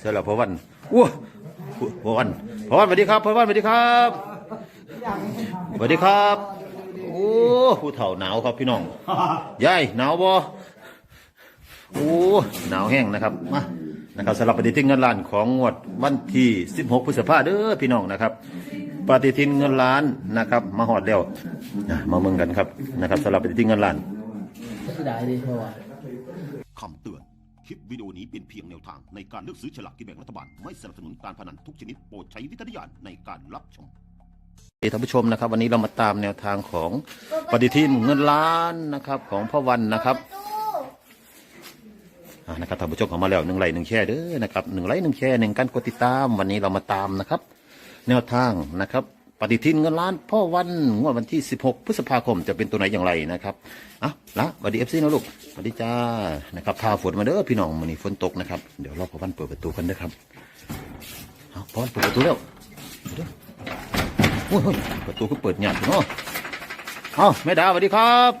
เสร็จแล้วพอวันอ้วพอวันพอวันสวัสดีครับพอวันสวัสดีครับสวัสดีครับ โอ้ผู้เฒ่าหนาวครับพี่น้องยายหนาวบ่โอ้หนาวแห้งนะครับมานะครับสำหรับปฏิทินเงินล้านของงวดวันที่ 16 พฤษภาเด้อพี่น้องนะครับปฏิทินเงินล้านนะครับ มาหอดแล้วนะมาเมืองกันครับนะครับสำหรับปฏิทินเงินล้านเสียดายดิเพราะว่าคำเตือนค ลิปวิดีโอนี้เป็นเพียงแนวทางในการเลือกซื้อฉลากกินแบ่งรัฐบาล ไม่สนับสนุนการพนันทุกชนิดโปรดใช้วิจารณญาณในการรับชมท่านผู้ชมนะครับ วันนี้เรามาตามแนวทางของปฏิทินเงินล้านนะครับ ของพ่อวันนะครับนะครับท่านผู้ชมเข้ามาแล้วหนึ่งไลค์หนึ่งแชร์เด้อนะครับหนึ่งไลค์หนึ่งแชร์หนึ่งการกดติดตามวันนี้เรามาตามนะครับ แนวทางนะครับ ปฏิทินเงินล้านพ่อวันงวดวันที่ 16 พฤษภาคมจะเป็นตัวไหนอย่างไรนะครับอะละสวัสดีเอฟซีนะลูกสวัสดีจ้านะครับพาฝนมาเด้อพี่น้องวันนี้ฝนตกนะครับเดี๋ยวรอพ่อวันเปิดประตูกันนะครับเอาพ่อวันเปิดประตูแล้วเดี๋ยวโอ้ยประตูก็เปิดหยาดเนาะเอาแม่ดาสวัสดีครับ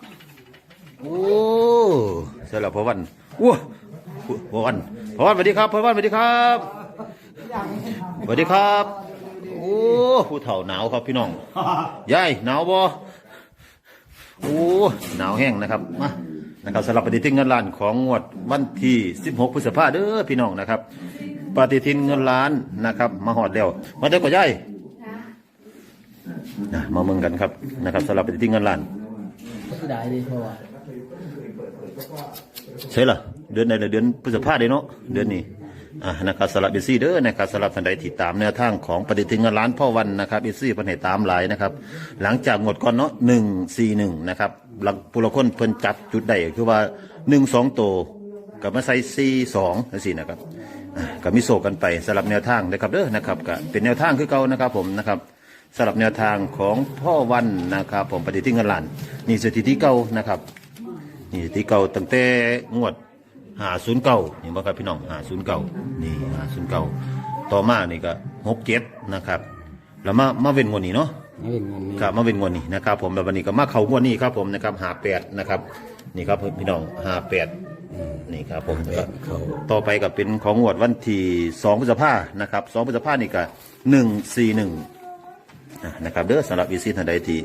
โอ้เสร็จแล้วพอวันอ้วพอวันพ่อวันสวัสดีครับพ่อวันสวัสดีครับสวัสดีครับ โอ้ผู้เฒ่าหนาวครับพี่น้องยายหนาวบ่โอ้หนาวแห้งนะครับมานะครับสำหรับปฏิทินเงินล้านของงวดวันที่ 16 พฤษภาเด้อพี่น้องนะครับปฏิทินเงินล้านนะครับมาหอดแล้วมาเด้อก็ยายนะมาเมืองกันครับนะครับสำหรับปฏิทินเงินล้านเสียดายดิเพราะว่าใช่ล่ะเดือนไหนล่ะเดือนพฤษภาเด้เนาะเดือนนี้ อ่านะครับสำหรับเอซี่เด้อนะครับสำหรับท่านใดที่ตามแนวทางของปฏิทินเงินล้านพ่อวันนะครับเอซี่เพิ่นให้ตามหลายนะครับ หลังจากงวดก่อนเนาะหนึ่งสี่หนึ่งนะครับหลังปุรคนเพิ่นจับจุดใดคือว่าหนึ่งสองโตวกับมาใส่สี่สองนั่นสินะครับอ่าก็มีโศกกันไปสำหรับแนวทางนะครับเด้อนะครับก็เป็นแนวทางคือเก่านะครับผมนะครับสำหรับแนวทางของพ่อวันนะครับ ผมปฏิทินเงินล้านนี่สถิติเก่านะครับ นี่สถิติเก่าตั้งแต่งวด หาศูนย์เก่านี่บ่ครับพี่น้องหาศูนย์เก่านี่หาศูนย์เก่าต่อมานี่ก็หกเจ็ดนะครับแล้วมามาเว้นงวดนี้เนาะไม่เป็นเงินนี่ครับมาเว้นงวดนี้นะครับ ผมแล้ววันนี้ก็มาเข้างวดนี้ครับผมนะครับหาแปดนะครับนี่ครับพี่น้องหาแปดนี่ครับผมก็ต่อไปก็เป็นของงวดวันที่สองพฤษภานะครับสองพฤษภานี่ก็หนึ่งสี่หนึ่งอะนะครับเด้อสำหรับอีซีทันใดที่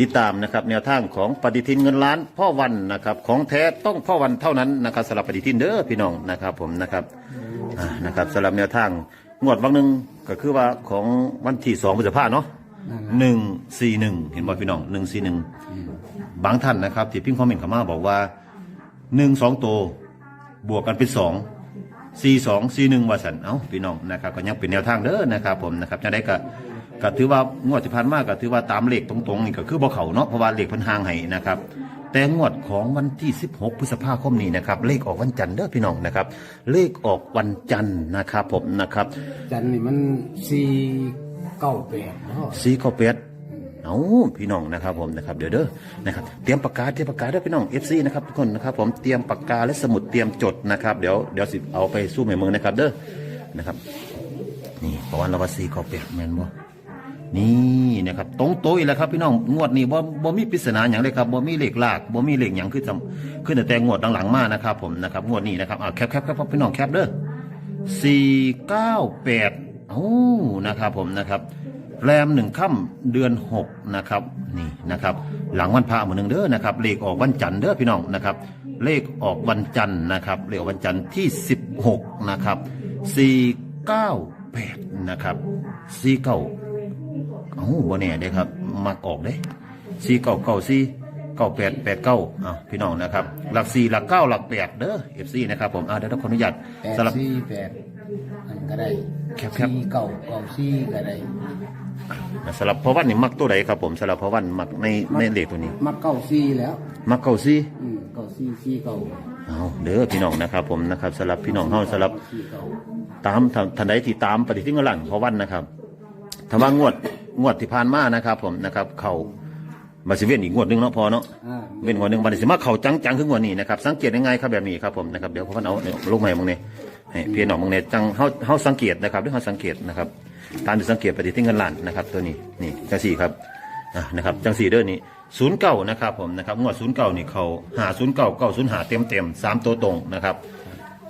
ติดตามนะครับแนวทางของปฏิทินเงินล้านพ่อวันนะครับของแท้ต้องพ่อวันเท่านั้นนะครับสำหรับปฏิทินเด้อพี่น้องนะครับผมนะครับอ่านะครับสำหรับแนวทางงวดวันหนึ่งก็คือว่าของวันที่สองพฤษภาเนาะหนึ่งสี่หนึ่งเห็นบ่พี่น้องหนึ่งสี่หนึ่งบางท่านนะครับที่พิมพ์คอมเมนต์เข้ามาบอกว่าหนึ่งสองโตวบวกกันเป็นสองสี่สองสี่หนึ่งว่าสันเอ้าพี่น้องนะครับก็ยังเป็นแนวทางเด้อนะครับผมนะครับจะได้ก็ ก็ถือว่างวดที่ผ่านมาก็ถือว่าตามเลขตรงๆนี่ก็คือบ่เขาเนาะเพราะว่าเลขเพันห่างให้นะครับ แต่งวดของวันที่ 16 พฤษภาคมนี้นะครับ เลขออกวันจันทร์เด้อพี่น้องนะครับ เลขออกวันจันทร์นะครับผมนะครับจันนี่มันสี่เก้าแปดเนาะสีข้าวเป็ดเอาพี่น้องนะครับผมนะครับเดี๋ยวเด้อนะครับเตรียมปากกาเตรียมปากกาเด้อพี่น้อง FC นะครับทุกคนนะครับผมเตรียมปากกาและสมุดเตรียมจดนะครับเดี๋ยวเดี๋ยวสิเอาไปสู้ใหม่เมืองนะครับเด้อนะครับนี่ประวันเราว่าสีข้าวเป็ดแม่นบ่ นี่นะครับตรงโตอีกแล้วครับพี่น้องงวดนี้บ่บ่มีปริศนาอย่างเลยครับบ่มีเลขลากบ่มีเลขหยังคือจำขึ้นแต่งวดหลังๆมานะครับผมนะครับงวดนี้นะครับอ่าแคปแคปแคปพี่น้องแคปเด้อสี่เก้าแปดโอ้นะครับผมนะครับแรมหนึ่งค่ำเดือนหกนะครับนี่นะครับหลังวันพระเหมือนหนึ่งเด้อนะครับเลขออกวันจันทร์เด้อพี่น้องนะครับเลขออกวันจันทร์นะครับเลขออกวันจันทร์ที่สิบหกนะครับสี่เก้าแปดนะครับสี่เก้า เอ้าบ่แน่เด้ครับ มักออกเด้สี่เก้าเก้าสี่เก้าแปดแปดเก้าอ้าวพี่น้องนะครับ หลักสี่หลักเก้าหลักแปดเด้อเอฟซีนะครับผมอ่าเดี๋ยวต้องขออนุญาตแปดสำหรับ สี่แปดอันก็ได้แคบๆ สี่เก้าเก้าสี่ก็ได้สำหรับพอวันนี่มักตัวใดครับผมสำหรับพอวันมักในในเลขตัวนี้ มาเก้าสี่แล้ว มักเก้าสี่ อืมเก้าสี่สี่เก้าเอาเด้อพี่น้องนะครับผมนะครับสำหรับพี่น้องเฮาสำหรับสี่เก้าตามท่านท่านใดที่ตามปฏิทินเงินล้านพอวันนะครับถ้าว่างวด งวดที่ผ่านมานะครับ ผมนะครับ เขามาสิเวียนอีกงวดหนึงเนาะพอเนาะอ่าเว้นหัวหนึ่งวันนี้สิมาเข่าจังจังๆขึ้นหัวนี้นะครับสังเกตยังไงครับแบบนี้ครับผมนะครับเดี๋ยวพ่อพันเอาเนี่ยลงมาให้มึงเนี่ยให้เพียนออกมึงเนี่ยจังเฮาเฮาสังเกตนะครับด้วยเฮาสังเกตนะครับตามที่สังเกตปฏิทินเงินล้านนะครับ ตัวนี้นี่จังสี่ครับอะนะครับจังสี่เด้อนี่ศูนย์เก้านะครับผมนะครับงวดศูนย์เก้านี่เขาหาศูนย์เก้าเก้าศูนย์หาเต็มเต็มๆสามตัวตรงนะครับ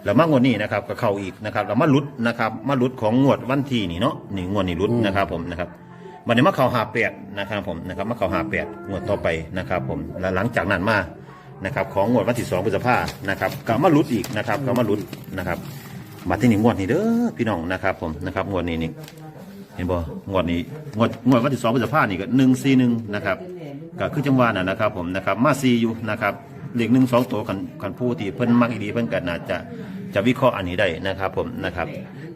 แล้วมางวดนี้นะครับก็เข้าอีกนะครับแล้วมาหลุดนะครับมาหลุดของงวดวันที่นี่เนาะนี่งวดนี้หลุดนะครับผมนะครับ วันนี้มาเขาหาแปดนะครับผมนะครับมาเขาหาแปดงวดต่อไปนะครับผมแล้วหลังจากนั้นมานะครับของงวดวันที่สองพฤษภานะครับก็มาลุดอีกนะครับก็มาลุดนะครับมาที่นี่งวดนี้เด้อพี่น้องนะครับผมนะครับงวดนี้นี่เห็นบ่งวดนี้งวดงวดวันที่สองพฤษภานี่ก็หนึ่งสี่หนึ่งนะครับก็คือจังหวะน่ะนะครับผมนะครับมาซีอยู่นะครับเหลขหนึ่งสองตัวกันกันผู้ที่เพิ่นมักอีดีเพิ่นก็น่าจะจะวิเคราะห์อันนี้ได้นะครับผมนะครับ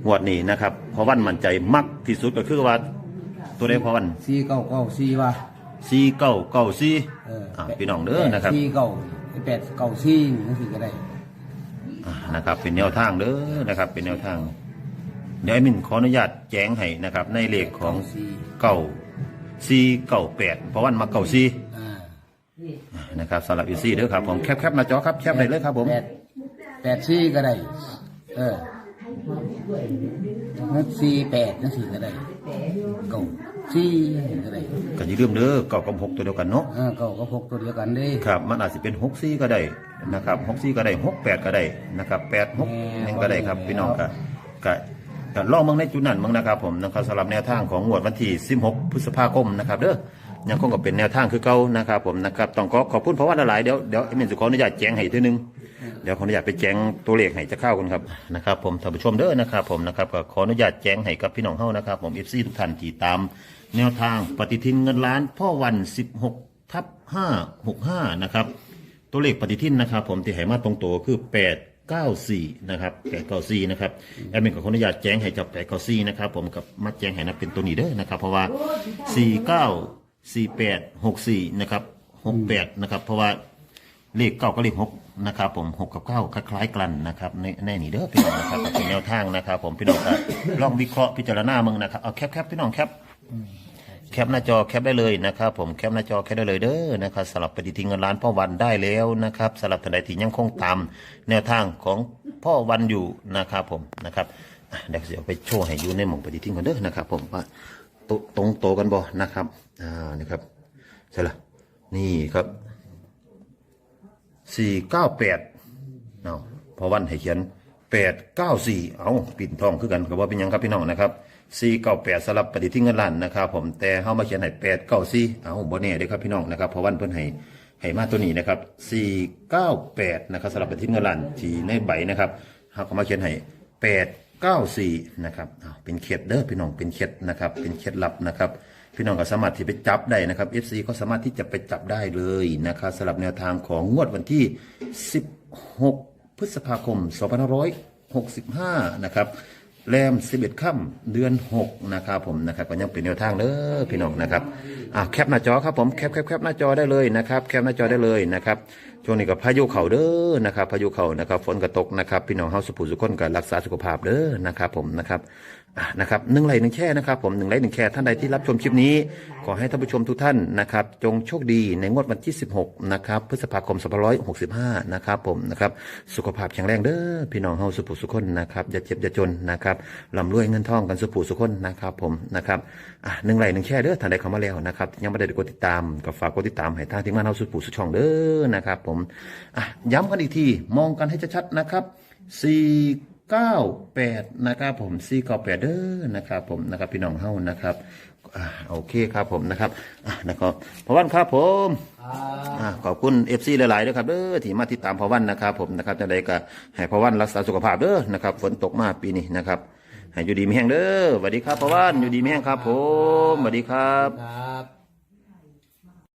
งวดนี้นะครับเพราะวันมั่นใจมักที่สุดก็คือว่า ตัวเลขพอวันสี่เก้าเก้าสี่ว่าสี่เก้าเก้าสี่เอออ่าพี่น้องเด้อนะครับ สี่เก้าแปดเก้าสี่นั่นสิก็ได้อ่านะครับเป็นแนวทางเด้อนะครับ เป็นแนวทางเดี๋ยวแอดมินขออนุญาตแจ้งให้นะครับ ในเลขของสี่เก่าซีเก่าแปดเพราะวันมาเก่าซีอ่านะครับสำหรับอีซี่เด้อครับผมแคปแคปหน้าจอครับแคปได้เลยครับผม แปดแปดสี่ก็ได้ เออ หกสี่แปดนั่นสิก็ได้เก้าสี่ก็ได้ก็อย่าลืมเด้อเก่ากับหกตัวเดียวกันเนาะเออเก้าก็พกตัวเดียวกันเด้ครับ มันอาจจะเป็นหกซีก็ได้นะครับหกซีก็ได้หกแปดก็ได้นะครับแปดหกนั่นก็ได้ครับพี่น้องก็ก็ก็ลองเมืองในจุดนั้นเมืองนะครับผมนะครับสำหรับแนวทางของงวดวันที่ 16 พฤษภาคมนะครับเด้อยังคงก็เป็นแนวทางคือเก่านะครับผมนะครับต้องขอขอบคุณเพราะว่าหลายๆเดี๋ยวเดี๋ยวเอเมนสุขออนุญาตแจ้งให้ทีนึง เดี๋ยวขออนุญาตไปแจ้งตัวเลขให้จะเข้ากันครับนะครับผมท่านผู้ชมเด้อนะครับผมนะครับก็ขออนุญาตแจ้งให้กับพี่น้องเฮานะครับผมเอฟซีทุกท่านที่ตาม แนวทางปฏิทินเงินล้าน พ่อวัน 16ทับ565นะครับตัวเลขปฏิทินนะครับผมที่ให้มาตรงตัวคือ 894นะครับ894นะครับแอดมินขออนุญาตแจ้งให้จับ894นะครับผมกับมาแจ้งให้นะเป็นตัวนี้เด้อนะครับ เพราะว่า 49 48 64นะครับ68นะครับเพราะว่า เลขเก้ากับเลขหกนะครับ ผมหกกับเก้าคล้ายๆกันนะครับในในนี่เด้อพี่น้องนะครับก็เป็นแนวทางนะครับ ผมพี่น้องก็ลองวิเคราะห์พิจารณามึงนะครับเอาแคปแคปพี่น้องแคปแคปหน้าจอแคปได้เลยนะครับ ผมแคปหน้าจอแคปได้เลยเด้อนะครับสลับปฏิทินเงินล้านพ่อวันได้แล้วนะครับสลับทนใดที่ยังคงตามแนวทางของพ่อวันอยู่นะครับ ผมนะครับอะเดี๋ยวจะเอาไปโชว์ให้อยู่ในหม่องปฏิทินกันเด้อนะครับ ผมว่าตตรงโตกันบ่นะครับอ่านี่ครับใช่ละนี่ครับ สี่เก้าแปดเอาพอวันให้เขียนแปดเก้าสี่เอาปิ่นทองคือกันกับว่าเป็นยังครับพี่น้องนะครับสี่เก้าแปดสลับปฏิทินเงินล้านนะครับผมแต่เฮามาเขียนให้แปดเก้าสี่เอาบ่แน่เด้ครับพี่น้องนะครับพอวันเพิ่นให้ให้มาตัวนี้นะครับสี่เก้าแปดนะครับสลับปฏิทินเงินล้านที่ในใบนะครับเฮาก็มาเขียนให้แปดเก้าสี่นะครับเอาเป็นเคล็ดเด้อพี่น้องเป็นเคล็ดนะครับเป็นเคล็ดลับนะครับ พี่น้องก็สามารถที่ไปจับได้นะครับ FC ก็สามารถที่จะไปจับได้เลยนะครับสำหรับแนวทางของงวดวันที่ 16 พฤษภาคม 2565 นะครับแรม 11 ค่ำเดือน 6 นะครับผมนะครับก็ยังเป็นแนวทางเด้อพี่น้องนะครับอะแคปหน้าจอครับผมแคปแคปแคปหน้าจอได้เลยนะครับแคปหน้าจอได้เลยนะครับช่วงนี้ก็พายุเข่าเด้อนะครับพายุเข่านะครับฝนก็ตกนะครับพี่น้องเฮาสุภูสุขคนก็รักษาสุขภาพเด้อนะครับผมนะครับนะครับหนึ่งไหลค์หนึ่งแช่นะครับผมหนึ่งไหลค์หนึ่งแช่ท่านใดที่รับชมคลิปนี้ ขอให้ท่านผู้ชมทุกท่านนะครับ จงโชคดีในงวดวันที่ 16 นะครับ พฤษภาคม2565 นะครับผมนะครับ สุขภาพแข็งแรงเด้อพี่น้องเฮาสุภูสุขคนนะครับอย่าเจ็บอย่าจนนะครับร่ำรวยเงินทองกันสุภูสุขคนนะครับผมนะครับอะหนึ่งไหลค์หนึ่งแช่เด้อท่านใดเข้ามาแล้วนะครับยังไม่ได้กดติดตามก็ฝากกดติดตามให้ทางทีมงานเฮาสุภูสุขช่องเด้อนะครับผมอะย้ำกันอีกทีมองกันให้ชัดๆนะครับสี่ เก้าแปดนะครับผมสี่เก้าแปดเด้อนะครับผมนะครับพี่น้องเฮานะครับอ่าโอเคครับผมนะครับอะนะครับพอวันครับผมอ่าขอบคุณเอฟซีหลายๆด้วยครับเด้อที่มาติดตามพอวันนะครับผมนะครับจะได้ก็ให้พอวันรักษาสุขภาพเด้อนะครับฝนตกมาปีนี้นะครับให้อยู่ดีมีแห้งเด้อสวัสดีครับพอวันอยู่ดีมีแห้งครับผมสวัสดีครับ ครับ